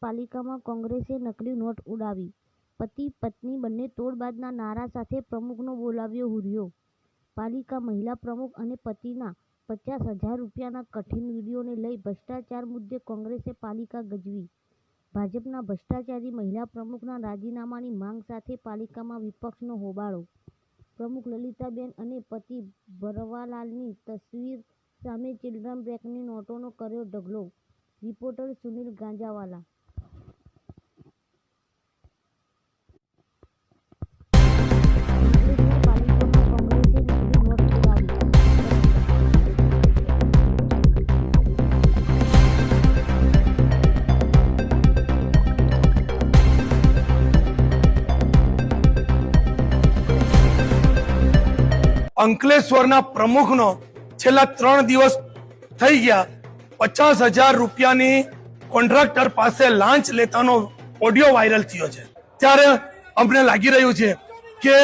પાલિકામાં કોંગ્રેસે નકલી નોટ ઉડાવી. પતિ, પત્ની બંને તોડબાદના નારા સાથે પ્રમુખનો બોલાવ્યો હુરિયો. પાલિકા મહિલા પ્રમુખ અને પતિના પચાસ હજાર રૂપિયાના કઠિન વીડિયોને લઈ ભ્રષ્ટાચાર મુદ્દે કોંગ્રેસે પાલિકા ગજવી. ભાજપના ભ્રષ્ટાચારી મહિલા પ્રમુખના રાજીનામાની માંગ સાથે પાલિકામાં વિપક્ષનો હોબાળો. પ્રમુખ લલિતાબેન અને પતિ ભરવાલાલની તસવીર સામે ચિલ્ડ્રન બ્રેકની નોટોનો કર્યો ઢગલો. રિપોર્ટર સુનિલ ગાંજાવાલા અંકલેશ્વરના પ્રમુખનો છેલ્લા ત્રણ દિવસ થઈ ગયા. પચાસ હજાર રૂપિયાની કોન્ટ્રાક્ટર પાસે લાંચ લેતાનો ઓડિયો વાયરલ થયો છે. ત્યારે અમને લાગી રહ્યું છે કે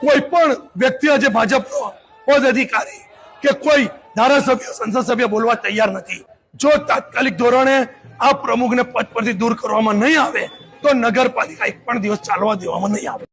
કોઈ પણ વ્યક્તિ આજે ભાજપનો પદ અધિકારી કે કોઈ ધારાસભ્ય સંસદ સભ્ય બોલવા તૈયાર નથી. જો તાત્કાલિક ધોરણે આ પ્રમુખને પદ પરથી દૂર કરવામાં નહીં આવે, તો નગરપાલિકા એક પણ દિવસ ચાલવા દેવામાં નહીં આવે.